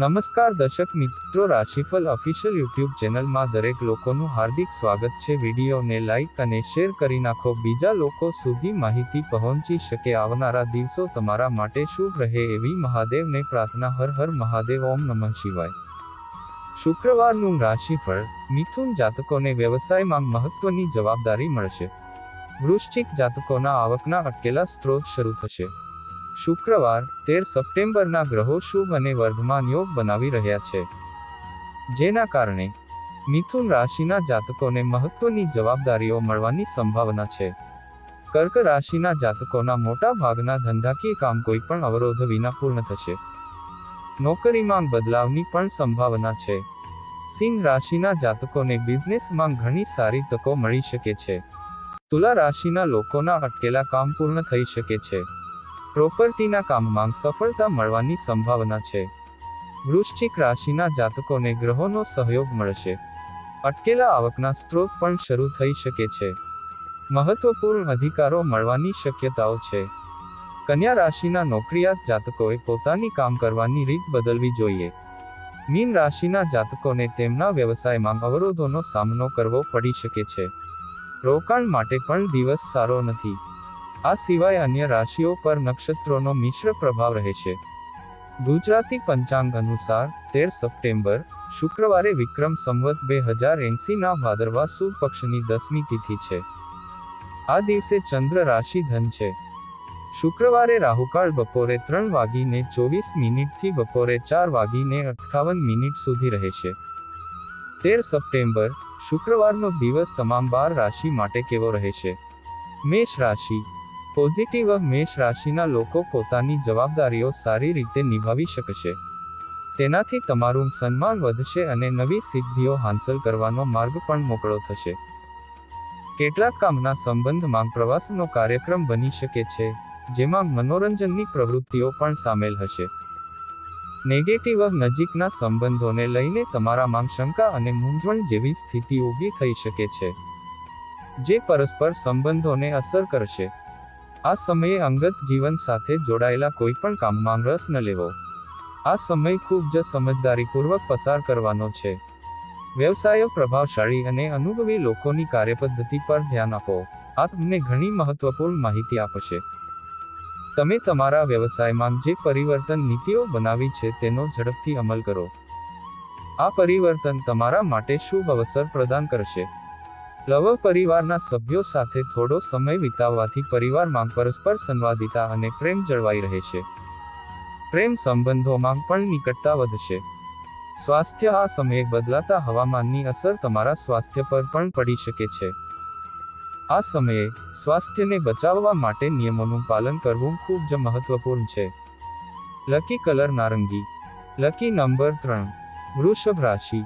નમસ્કાર દર્શક મિત્રો રાશિફળ ઓફિશિયલ યુટ્યુબ ચેનલમાં દરેક લોકોનું હાર્દિક સ્વાગત છે. વિડીયોને લાઇક અને શેર કરી નાખો. બીજા લોકો સુધી માહિતી પહોંચી શકે આવનારા દિવસો તમારા માટે શુભ રહે એવી મહાદેવને પ્રાર્થના. હર હર મહાદેવ, ઓમ નમઃ શિવાય. શુક્રવારનું રાશિફળ મિથુન જાતકોને વ્યવસાયમાં મહત્વની જવાબદારી મળશે. વૃશ્ચિક જાતકોના આવકના અટકેલા સ્ત્રોત શરૂ થશે. શુક્રવાર, તેર સપ્ટેમ્બરના ગ્રહો શુભ અને વર્ધમાન યોગ બનાવી રહ્યા છે. જેના કારણે, મિથુન રાશિના જાતકોને મહત્વની જવાબદારીઓ મળવાની સંભાવના છે. કર્ક રાશિના જાતકોના મોટા ભાગના ધંધાકીય કામ કોઈ પણ અવરોધ વિના પૂર્ણ થશે. નોકરીમાં બદલાવની પણ સંભાવના છે. સિંહ રાશિના જાતકોને બિઝનેસમાં ઘણી સારી તકો મળી શકે છે. તુલા રાશિના લોકોના અટકેલા કામ પૂર્ણ થઈ શકે છે. પ્રોપર્ટીના કામમાં સફળતા મળવાની સંભાવના છે. વૃશ્ચિક રાશિના જાતકોને ગ્રહોનો સહયોગ મળશે. અટકેલા આવકના સ્ત્રોત પણ શરૂ થઈ શકે છે. મહત્વપૂર્ણ અધિકારો મળવાની શક્યતાઓ છે. કન્યા રાશિના નોકરિયાત જાતકોએ પોતાની કામ કરવાની રીત બદલવી જોઈએ. મીન રાશિના જાતકોને તેમના વ્યવસાયમાં અવરોધોનો સામનો કરવો પડી શકે છે. રોકાણ માટે પણ દિવસ સારો નથી. આ સિવાય અન્ય રાશિઓ પર નક્ષત્રોનો મિશ્ર પ્રભાવ રહે છે ગુજરાતી પંચાંગ અનુસાર, તેર સપ્ટેમ્બર, શુક્રવારે વિક્રમ સંવત બે હજાર એંસીના ભાદરવા સુદ પક્ષની દસમી તિથિ છે. આ દિવસે ચંદ્ર રાશિ ધન છે. શુક્રવારે રાહુકાળ બપોરે ત્રણ વાગીને ચોવીસ મિનિટથી બપોરે ચાર વાગીને અઠ્ઠાવન મિનિટ સુધી રહે છે તેર સપ્ટેમ્બર, શુક્રવારનો દિવસ તમામ બાર રાશિ માટે કેવો રહેશે? મેષ રાશિ પોઝિટિવ મેષ રાશિના લોકો પોતાની જવાબદારીઓ સારી રીતે નિભાવી શકશે. તેનાથી તમારું સન્માન વધશે અને નવી સિદ્ધિઓ હાંસલ કરવાનો માર્ગ પણ મોકળો થશે. કેટલાક કામના સંબંધમાં પ્રવાસનો કાર્યક્રમ બની શકે છે, જેમાં મનોરંજનની પ્રવૃત્તિઓ પણ સામેલ હશે. નેગેટિવ નજીકના સંબંધોને લઈને તમારામાં શંકા અને મૂંઝવણ જેવી સ્થિતિ ઊભી થઈ શકે છે, જે પરસ્પર સંબંધોને અસર કરશે. આ સમયે અંગત જીવન સાથે જોડાયેલા કોઈ પણ કામમાં રસ ન લેવો. આ સમય ખૂબ જ સમજદારીપૂર્વક પસાર કરવાનો છે. વ્યવસાયો પ્રભાવશાળી અને અનુભવી લોકોની કાર્યપદ્ધતિ પર ધ્યાન આપો. આ તમને ઘણી મહત્વપૂર્ણ માહિતી આપશે. તમે તમારા વ્યવસાયમાં જે પરિવર્તન નીતિઓ બનાવી છે તેનો ઝડપથી અમલ કરો. આ પરિવર્તન તમારા માટે શુભ અવસર પ્રદાન કરશે. લવ પરિવારના સભ્યો સાથે થોડો સમય વિતાવવાથી પરિવારમાં પરસ્પર સંવાદિતા અને પ્રેમ જળવાઈ રહે છે. પ્રેમ સંબંધોમાં પણ નિકટતા વધશે. સ્વાસ્થ્ય આ સમયે બદલાતા હવામાનની અસર તમારા સ્વાસ્થ્ય પર પણ પડી શકે છે. આ સમયે સ્વાસ્થ્યને બચાવવા માટે નિયમોનું પાલન કરવું ખૂબ જ મહત્વપૂર્ણ છે. લકી કલર નારંગી. લકી નંબર ત્રણ. વૃષભ રાશિ.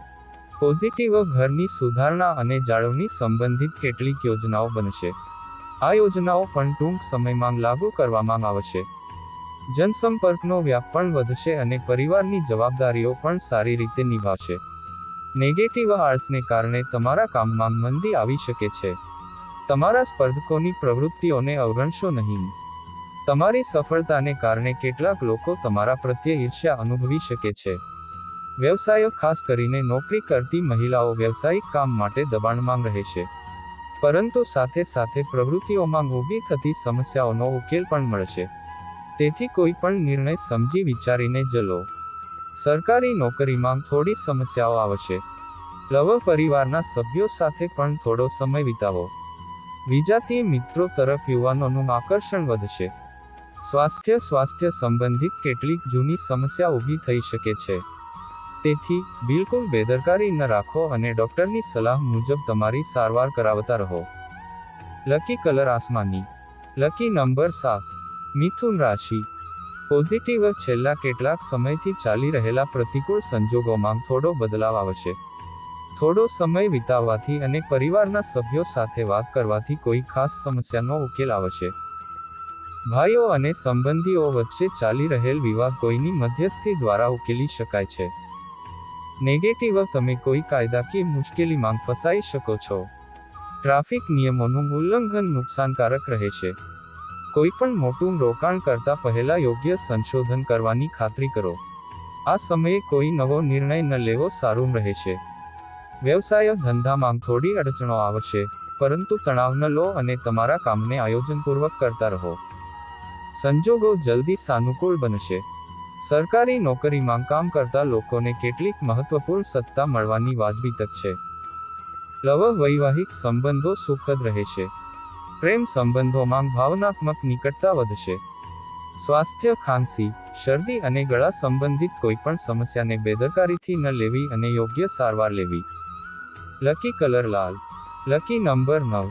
પોઝિટિવ ઘરની સુધારણા અને જાળવણી સંબંધિત કેટલીક યોજનાઓ બનશે. આ યોજનાઓ પણ ટૂંક સમયમાં લાગુ કરવામાં આવશે. જનસંપર્કનો વ્યાપ પણ વધશે અને પરિવારની જવાબદારીઓ પણ સારી રીતે નિભાવશે નેગેટિવ આર્ટ્સને કારણે તમારા કામમાં મંદી આવી શકે છે. તમારા સ્પર્ધકોની પ્રવૃત્તિઓને અવગણશો નહીં. તમારી સફળતાને કારણે કેટલાક લોકો તમારા પ્રત્યે ઈર્ષ્યા અનુભવી શકે છે. વ્યવસાયો ખાસ કરીને નોકરી કરતી મહિલાઓ વ્યવસાયિક કામ માટે દબાણમાં રહે છે. પરંતુ સાથે સાથે પ્રવૃત્તિઓમાં ઊભી થતી સમસ્યાઓનો ઉકેલ પણ મળશે. તેથી કોઈ પણ નિર્ણય સમજી વિચારીને જ લો સરકારી નોકરીમાં થોડી સમસ્યાઓ આવશે. લવ પરિવારના સભ્યો સાથે પણ થોડો સમય વિતાવો. વિજાતીય મિત્રો તરફ યુવાનોનું આકર્ષણ વધશે. સ્વાસ્થ્ય સ્વાસ્થ્ય સંબંધિત કેટલીક જૂની સમસ્યા ઊભી થઈ શકે છે. તેથી, બિલકુલ બેદરકારી ન રાખો અને ડોક્ટરની સલાહ મુજબ તમારી સારવાર કરાવતા રહો. લકી કલર આસમાની. લકી નંબર સાત. મિથુન રાશિ. પોઝિટિવ છેલ્લા કેટલાક સમયથી ચાલી રહેલા પ્રતિકૂળ સંજોગોમાં થોડો બદલાવ આવશે. થોડો સમય વિતાવવાથી અને પરિવારના સભ્યો સાથે વાત કરવાથી કોઈ ખાસ સમસ્યાનો ઉકેલ આવશે. ભાઈઓ અને સંબંધીઓ વચ્ચે ચાલી રહેલ વિવાદ કોઈની મધ્યસ્થી દ્વારા ઉકેલી શકાય છે. નેગેટિવ તમે કોઈ કાયદાકીય મુશ્કેલીમાં ફસાઈ શકો છો. ટ્રાફિક નિયમોનું ઉલ્લંઘન નુકસાનકારક રહે છે. કોઈપણ મોટું રોકાણ કરતા પહેલા યોગ્ય સંશોધન કરવાની ખાતરી કરો. આ સમયે કોઈ નવો નિર્ણય ન લેવો સારું રહેશે વ્યવસાય ધંધામાં થોડી અડચણો આવશે, પરંતુ તણાવ ન લો અને તમારા કામને આયોજનપૂર્વક કરતા રહો. સંજોગો જલ્દી સાનુકૂળ બનશે. સરકારી નોકરીમાં કામ કરતા લોકોને કેટલીક મહત્વપૂર્ણ સત્તા મળવાની વાજબી તક છે. લવ વૈવાહિક સંબંધો સુખદ રહેશે પ્રેમ સંબંધોમાં ભાવનાત્મક નિકટતા વધશે. સ્વાસ્થ્ય ખાંસી, શરદી અને ગળા સંબંધિત કોઈપણ સમસ્યાને બેદરકારીથી ન લેવી અને યોગ્ય સારવાર લેવી. લકી કલર લાલ, લકી નંબર નવ,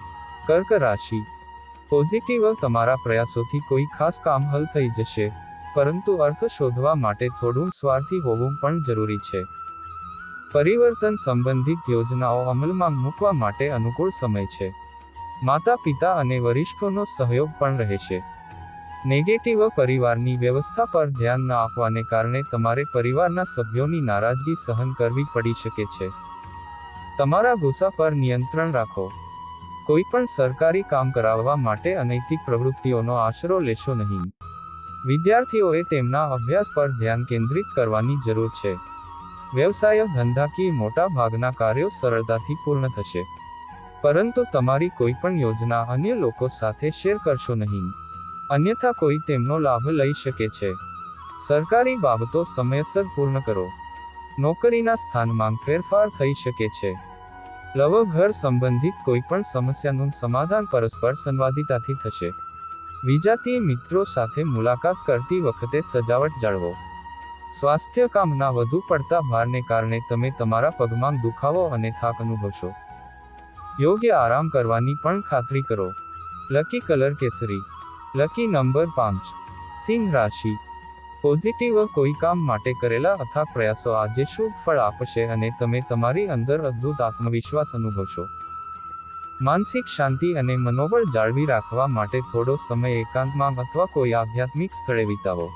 કર્ક રાશિ. પોઝિટિવ તમારા પ્રયાસોથી કોઈ ખાસ કામ હલ થઈ જશે. પરંતુ અર્થ શોધવા માટે થોડું સ્વાર્થી હોવું પણ જરૂરી છે. પરિવર્તન સંબંધિત યોજનાઓ અમલમાં મૂકવા માટે અનુકૂળ સમય છે. માતા પિતા અને વરિષ્ઠોનો સહયોગ પણ રહેશે. નેગેટિવ પરિવારની વ્યવસ્થા પર ધ્યાન ન આપવાને કારણે તમારે પરિવારના સભ્યોની નારાજગી સહન કરવી પડી શકે છે. તમારા ગુસ્સા પર નિયંત્રણ રાખો. કોઈ પણ સરકારી કામ કરાવવા માટે અનૈતિક પ્રવૃત્તિઓનો આશરો લેશો નહીં. વિદ્યાર્થીઓએ તેમના અભ્યાસ પર ધ્યાન કેન્દ્રિત કરવાની જરૂર છે. વ્યવસાય ધંધાકીય મોટા ભાગના કાર્યો સરળતાથી પૂર્ણ થશે. પરંતુ તમારી કોઈ પણ યોજના અન્ય લોકો સાથે શેર કરશો નહીં. અન્યથા કોઈ તેમનો લાભ લઈ શકે છે. સરકારી બાબતો સમયસર પૂર્ણ કરો. નોકરીના સ્થાનમાં ફેરફાર થઈ શકે છે. લવ ઘર સંબંધિત કોઈ પણ સમસ્યાનું સમાધાન પરસ્પર સંવાદિતાથી થશે. વિજાતીય મિત્રો સાથે મુલાકાત કરતી વખતે સજાવટ જાળવો. સ્વાસ્થ્ય કામના વધુ પડતા ભારને કારણે તમે તમારા પગમાં દુખાવો અને થાક અનુભવશો. યોગ્ય આરામ કરવાની પણ ખાતરી કરો. લકી કલર કેસરી. લકી નંબર પાંચ. સિંહ રાશિ. પોઝિટિવ કોઈ કામ માટે કરેલા અથાગ પ્રયાસો આજે શુભ ફળ આપશે અને તમે તમારી અંદર અદ્ભુત આત્મવિશ્વાસ અનુભવશો. માનસિક શાંતિ અને મનોબળ જાળવી રાખવા માટે થોડો સમય એકાંતમાં અથવા કોઈ આધ્યાત્મિક સ્થળે વિતાવો.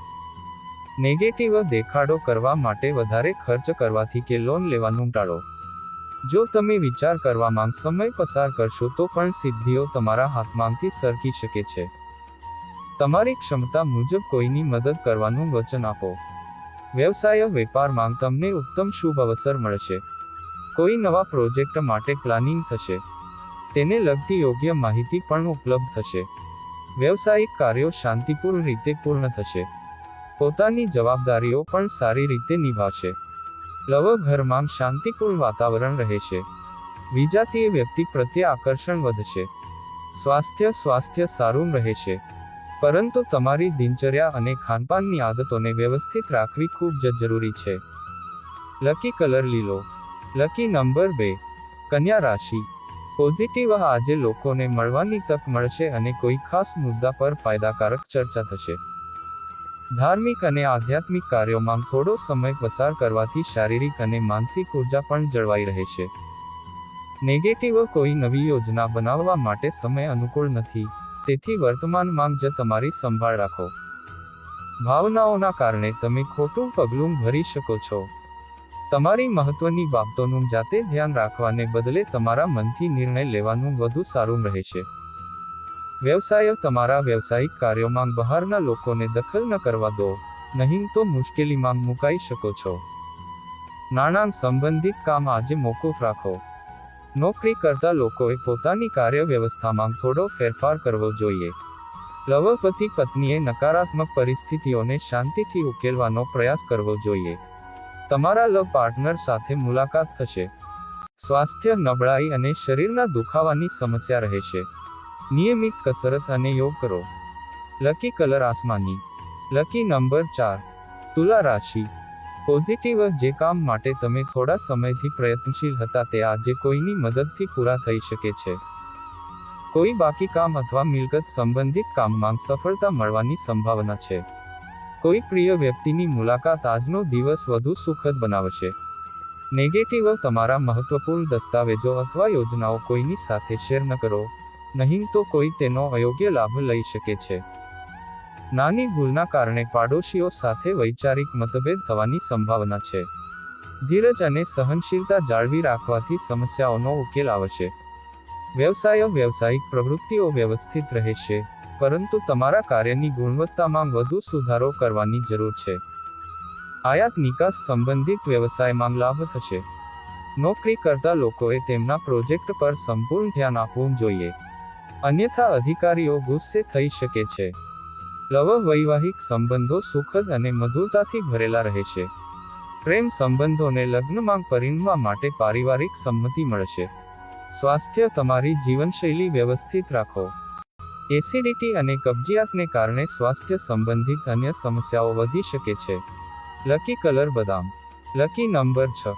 નેગેટિવ દેખાડો કરવા માટે વધારે ખર્ચ કરવાથી કે લોન લેવાનું ટાળો. જો તમે વિચાર કરવામાં સમય પસાર કરશો તો પણ સિદ્ધિઓ તમારા હાથમાંથી સરકી શકે છે. તમારી ક્ષમતા મુજબ કોઈની મદદ કરવાનું વચન આપો. વ્યવસાય વેપારમાં તમને ઉત્તમ શુભ અવસર મળશે. કોઈ નવા પ્રોજેક્ટ માટે પ્લાનિંગ થશે. તેને લગતી યોગ્ય માહિતી પણ ઉપલબ્ધ થશે. વ્યવસાયિક કાર્યો શાંતિપૂર્ણ રીતે પૂર્ણ થશે. પોતાની જવાબદારીઓ પણ સારી રીતે નિભાશે. લવ ઘરમાં શાંતિપૂર્ણ વાતાવરણ રહેશે. વિજાતીય વ્યક્તિ પ્રત્યે આકર્ષણ વધશે. સ્વાસ્થ્ય સ્વાસ્થ્ય સારું રહેશે. પરંતુ તમારી દિનચર્યા અને ખાનપાનની આદતોને વ્યવસ્થિત રાખવી ખૂબ જ જરૂરી છે. લકી કલર લીલો. લકી નંબર બે. કન્યા રાશિ. પોઝિટિવ આજે લોકોને મળવાની તક મળશે અને કોઈ ખાસ મુદ્દા પર ફાયદાકારક ચર્ચા થશે. ધાર્મિક અને આધ્યાત્મિક કાર્યોમાં થોડો સમય પસાર કરવાથી શારીરિક અને માનસિક ઊર્જા પણ જળવાઈ રહેશે નેગેટિવ કોઈ નવી યોજના બનાવવા માટે સમય અનુકૂળ નથી, તેથી વર્તમાનમાં જ તમારી સંભાળ રાખો. ભાવનાઓના કારણે તમે ખોટું પગલું ભરી શકો છો. તમારી મહત્વની બાબતોનું જાતે ધ્યાન રાખવાને બદલે તમારા મનથી નિર્ણય લેવાનું વધુ સારું રહેશે. વ્યવસાયો તમારા વ્યવસાયિક કાર્યોમાં બહારના લોકોને દખલ ન કરવા દો, નહીં તો મુશ્કેલીમાં મુકાઈ શકો છો. નાણાં સંબંધિત કામ આજે મોકૂફ રાખો. નોકરી કરતા લોકોએ પોતાની કાર્ય વ્યવસ્થામાં થોડો ફેરફાર કરવો જોઈએ. લવપતિ પત્નીએ નકારાત્મક પરિસ્થિતિઓને શાંતિથી ઉકેલવાનો પ્રયાસ કરવો જોઈએ. તમારા લવ પાર્ટનર સાથે મુલાકાત થશે. સ્વાસ્થ્ય નબળાઈ અને શરીરના દુખાવાની સમસ્યા રહેશે. નિયમિત કસરત અને યોગ કરો. લકી કલર આસમાની. લકી નંબર ચાર. તુલા રાશિ. પોઝિટિવ જે કામ માટે તમે થોડા સમયથી પ્રયત્નશીલ હતા તે આજે કોઈની મદદથી પૂરા થઈ શકે છે. કોઈ બાકી કામ અથવા મિલકત સંબંધિત કામમાં સફળતા મળવાની સંભાવના છે. કોઈ પ્રિય વ્યક્તિની મુલાકાત આજનો દિવસ વધુ સુખદ બનાવશે. નેગેટિવ તમારા મહત્વપૂર્ણ દસ્તાવેજો અથવા યોજનાઓ કોઈની સાથે શેર ન કરો. નહીં તો કોઈ તેનો અયોગ્ય લાભ લઈ શકે છે. નાની ભૂલના કારણે પાડોશીઓ સાથે વૈચારિક મતભેદ થવાની સંભાવના છે. ધીરજ અને સહનશીલતા જાળવી રાખવાથી સમસ્યાઓનો ઉકેલ આવશે. વ્યવસાયો વ્યવસાયિક પ્રવૃત્તિઓ વ્યવસ્થિત રહેશે. પરંતુ તમારા કાર્યની ગુણવત્તામાં વધુ સુધારો કરવાની જરૂર છે. આયાત નિકાસ સંબંધિત વ્યવસાયમાં લાભ થશે. નોકરી કરતા લોકોએ તેમના પ્રોજેક્ટ પર સંપૂર્ણ ધ્યાન આપવું જોઈએ. અન્યથા અધિકારીઓ ગુસ્સે થઈ શકે છે. લવ વૈવાહિક સંબંધો સુખદ અને મધુરતાથી ભરેલા રહેશે પ્રેમ સંબંધોને લગ્નમાં પરિણવા માટે પારિવારિક સંમતિ મળશે. સ્વાસ્થ્ય તમારી જીવનશૈલી વ્યવસ્થિત રાખો. એસિડિટી અને કબજિયાતને કારણે સ્વાસ્થ્ય સંબંધિત અન્ય સમસ્યાઓ વધી શકે છે. લકી કલર બદામ. લકી નંબર છ.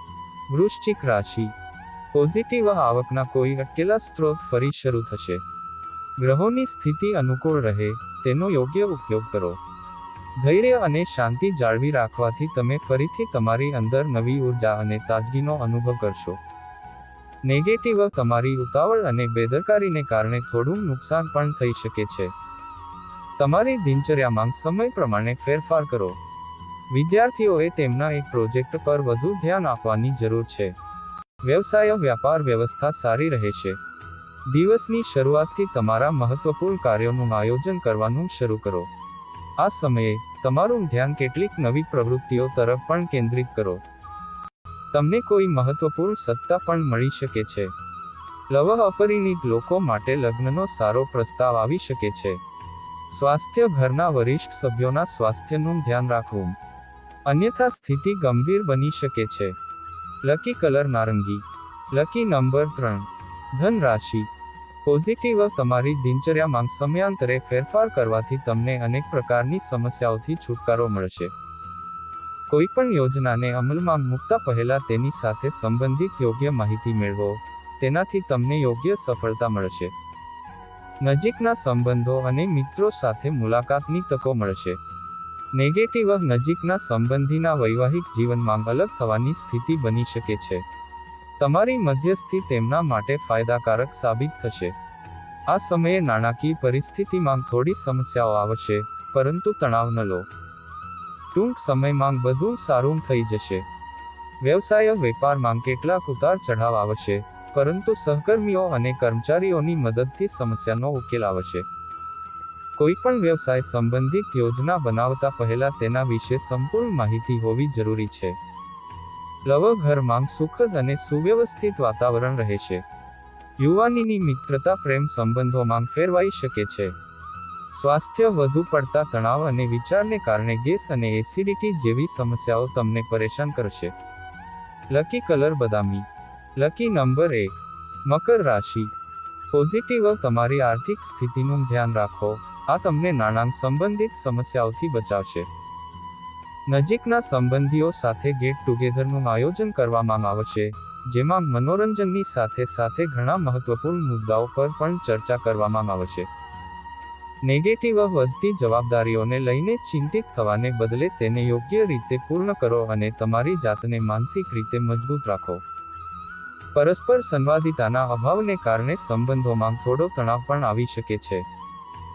વૃશ્ચિક રાશિ. પોઝિટિવ આવકના કોઈ અટકેલા સ્ત્રોત ફરી શરૂ થશે. ગ્રહોની સ્થિતિ અનુકૂળ રહે, તેનો યોગ્ય ઉપયોગ કરો. ધૈર્ય અને શાંતિ જાળવી રાખવાથી તમે ફરીથી તમારી અંદર નવી ઊર્જા અને તાજગીનો અનુભવ કરશો. નેગેટિવ તમારી ઉતાવળ અને બેદરકારીને કારણે થોડું નુકસાન પણ થઈ શકે છે. તમારી દિનચર્યામાં સમય પ્રમાણે ફેરફાર કરો. વિદ્યાર્થીઓએ તેમના એક પ્રોજેક્ટ પર વધુ ધ્યાન આપવાની જરૂર છે. વ્યવસાય વ્યાપાર વ્યવસ્થા સારી રહેશે. દિવસની શરૂઆતથી તમારા મહત્વપૂર્ણ કાર્યોનું આયોજન કરવાનું શરૂ કરો. આ સમયે તમારું ધ્યાન કેટલીક નવી પ્રવૃત્તિઓ તરફ પણ કેન્દ્રિત કરો. તમને કોઈ મહત્વપૂર્ણ સત્તા પણ મળી શકે છે. લવ અપરિણિત લોકો માટે લગ્નનો સારો પ્રસ્તાવ આવી શકે છે. સ્વાસ્થ્ય ઘરના વરિષ્ઠ સભ્યોના સ્વાસ્થ્યનું ધ્યાન રાખવું. અન્યથા સ્થિતિ ગંભીર બની શકે છે. લકી કલર નારંગી. લકી નંબર ત્રણ. ધન રાશિ પોઝિટિવ તમારી દિનચર્યામાં સમયાંતરે ફેરફાર કરવાથી તમને અનેક પ્રકારની સમસ્યાઓથી છુટકારો મળશે. કોઈ પણ યોજનાને અમલમાં મૂકતા પહેલા તેની સાથે સંબંધિત યોગ્ય માહિતી મેળવો. તેનાથી તમને યોગ્ય સફળતા મળશે. નજીકના સંબંધો અને મિત્રો સાથે મુલાકાતની તકો મળશે. નેગેટિવ નજીકના સંબંધીના વૈવાહિક જીવનમાં અલગ થવાની સ્થિતિ બની શકે છે. તમારી મધ્યસ્થી તેમના માટે ફાયદાકારક સાબિત થશે. આ સમયે નાણાકીય પરિસ્થિતિમાં થોડી સમસ્યાઓ આવશે, પરંતુ તણાવ ન લો. ટૂંક સમયમાં બધું સારું થઈ જશે. વ્યવસાય, વેપારમાં કેટલાક ઉતાર ચઢાવ આવશે, પરંતુ સહકર્મીઓ અને કર્મચારીઓની મદદથી સમસ્યાનો ઉકેલ આવશે. કોઈ પણ વ્યવસાય સંબંધિત યોજના બનાવતા પહેલા તેના વિશે સંપૂર્ણ માહિતી હોવી જરૂરી છે. લવ ઘરમાં સુખદ અને સુવ્યવસ્થિત વાતાવરણ રહેશે યુવાનીની મિત્રતા, પ્રેમ સંબંધોમાં ફેરવાઈ શકે છે. સ્વાસ્થ્ય વધુ પડતા તણાવ અને વિચારને કારણે ગેસ અને એસિડિટી જેવી સમસ્યાઓ તમને પરેશાન કરશે. લકી કલર બદામી. લકી નંબર એક. મકર રાશિ. પોઝિટિવ તમારી આર્થિક સ્થિતિનું ધ્યાન રાખો. આ તમને નાણાં સંબંધિત સમસ્યાઓથી બચાવશે. નજીકના સંબંધીઓ સાથે ગેટ ટુગેધરનું આયોજન કરવામાં આવશે, જેમાં મનોરંજનની સાથે સાથે ઘણા મહત્વપૂર્ણ મુદ્દાઓ પર પણ ચર્ચા કરવામાં આવશે. નેગેટિવ વધતી જવાબદારીઓને લઈને ચિંતિત થવાને બદલે તેને યોગ્ય રીતે પૂર્ણ કરો અને તમારી જાતને માનસિક રીતે મજબૂત રાખો. પરસ્પર સંવાદિતાના અભાવને કારણે સંબંધોમાં થોડો તણાવ પણ આવી શકે છે.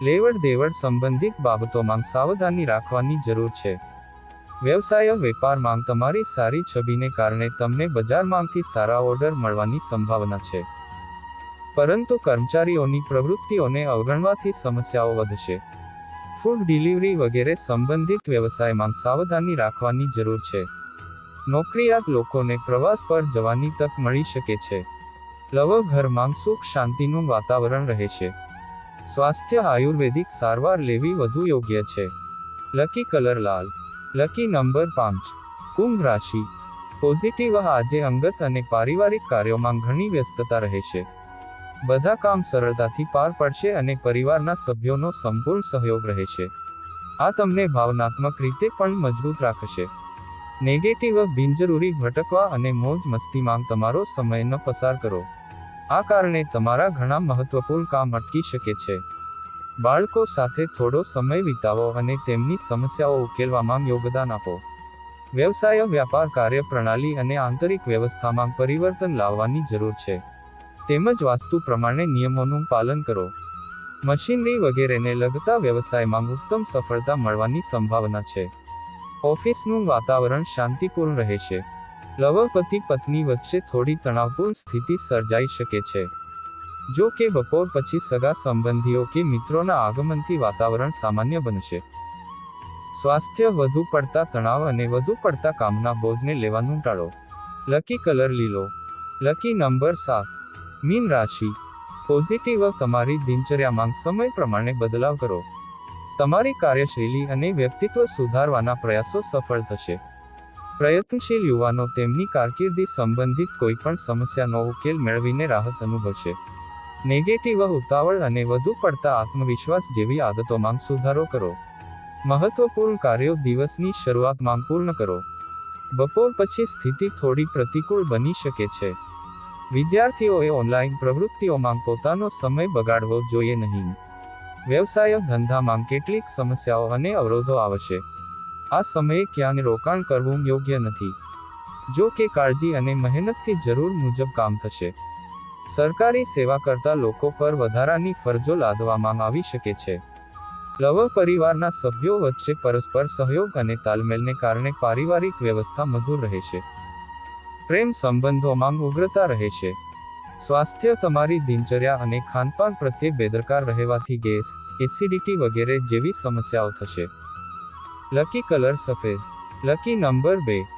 લેવડ દેવડ સંબંધિત બાબતોમાં સાવધાની રાખવાની જરૂર છે. વ્યવસાય, વેપારમાં તમારી સારી છબીને કારણે તમને બજારમાંથી સારા ઓર્ડર મળવાની સંભાવના છે. પરંતુ કર્મચારીઓની પ્રવૃત્તિઓને અવગણવાથી સમસ્યાઓ વધશે. ફૂડ ડિલિવરી વગેરે સંબંધિત વ્યવસાયમાં સાવધાની રાખવાની જરૂર છે. નોકરીયાત લોકોને પ્રવાસ પર જવાની તક મળી શકે છે. લવ ઘરમાં સુખ શાંતિનું વાતાવરણ રહેશે સ્વાસ્થ્ય આયુર્વેદિક સારવાર લેવી વધુ યોગ્ય છે. લકી કલર લાલ. લકી નંબર પાંચ. કુંભ રાશિ. પોઝિટિવ આજે અંગત અને પારિવારિક કાર્યોમાં ઘણી વ્યસ્તતા રહેશે બધા કામ સરળતાથી પાર પડશે અને પરિવારના સભ્યોનો સંપૂર્ણ સહયોગ રહેશે આ તમને ભાવનાત્મક રીતે પણ મજબૂત રાખશે. નેગેટિવ બિનજરૂરી ભટકવા અને મોજ મસ્તીમાં તમારો સમય ન પસાર કરો. આ કારણે તમારા ઘણા મહત્વપૂર્ણ કામ અટકી શકે છે. બાળકો સાથે થોડો સમય વિતાવો અને તેમની સમસ્યાઓ ઉકેલવામાં યોગદાન આપો. વ્યવસાય, વ્યાપાર, કાર્યપ્રણાલી અને આંતરિક વ્યવસ્થામાં પરિવર્તન લાવવાની જરૂર છે. તેમજ વાસ્તુ પ્રમાણે નિયમોનું પાલન કરો. મશીનરી વગેરેને લગતા વ્યવસાયમાં ઉત્તમ સફળતા મળવાની સંભાવના છે. ઓફિસનું વાતાવરણ શાંતિપૂર્ણ રહેશે લવપતિ પત્ની વચ્ચે થોડી તણાવપૂર્ણ સ્થિતિ સર્જાઈ શકે છે. જો કે બપોર પછી સગા સંબંધીઓ કે મિત્રોના આગમનથી વાતાવરણ સામાન્ય બનશે. સ્વાસ્થ્ય વધુ પડતા તણાવ અને વધુ પડતા કામના બોજને લેવાનું ટાળો. લકી કલર લીલો. લકી નંબર સાત. મીન રાશિ પોઝિટિવ તમારી દિનચર્યામાં સમય પ્રમાણે બદલાવ કરો. તમારી કાર્યશૈલી અને વ્યક્તિત્વ સુધારવાના પ્રયાસો સફળ થશે. પ્રયત્નશીલ યુવાનો તેમની કારકિર્દી સંબંધિત કોઈપણ સમસ્યાનો ઉકેલ મેળવીને રાહત અનુભવશે. નેગેટિવ ઉતાવળ અને વધુ પડતા આત્મવિશ્વાસ જેવી આદતોમાં સુધારો કરો. મહત્વપૂર્ણ કાર્યો દિવસની શરૂઆતમાં પૂર્ણ કરો. બપોર પછી સ્થિતિ થોડી પ્રતિકૂળ બની શકે છે. વિદ્યાર્થીઓએ ઓનલાઈન પ્રવૃત્તિઓમાં પોતાનો સમય બગાડવો જોઈએ નહીં. વ્યવસાય ધંધામાં કેટલીક સમસ્યાઓ અને અવરોધો આવશે. આ સમયે ક્યાંય રોકાણ કરવું યોગ્ય નથી. જો કે કાળજી અને મહેનતથી જરૂર મુજબ કામ થશે. સરકારી સેવા કરતા લોકો પર વધારાની ફરજો લાદવામાં આવી શકે છે. લવ પરિવારના સભ્યો વચ્ચે પરસ્પર સહયોગ અને તાલમેલને કારણે પારિવારિક વ્યવસ્થા મધુર રહેશે. પ્રેમ સંબંધોમાં ઉગ્રતા રહે છે. સ્વાસ્થ્ય તમારી દિનચર્યા અને ખાનપાન પ્રત્યે બેદરકાર રહેવાથી ગેસ, એસિડિટી વગેરે જેવી સમસ્યાઓ થશે. લકી કલર સફેદ. લકી નંબર બે.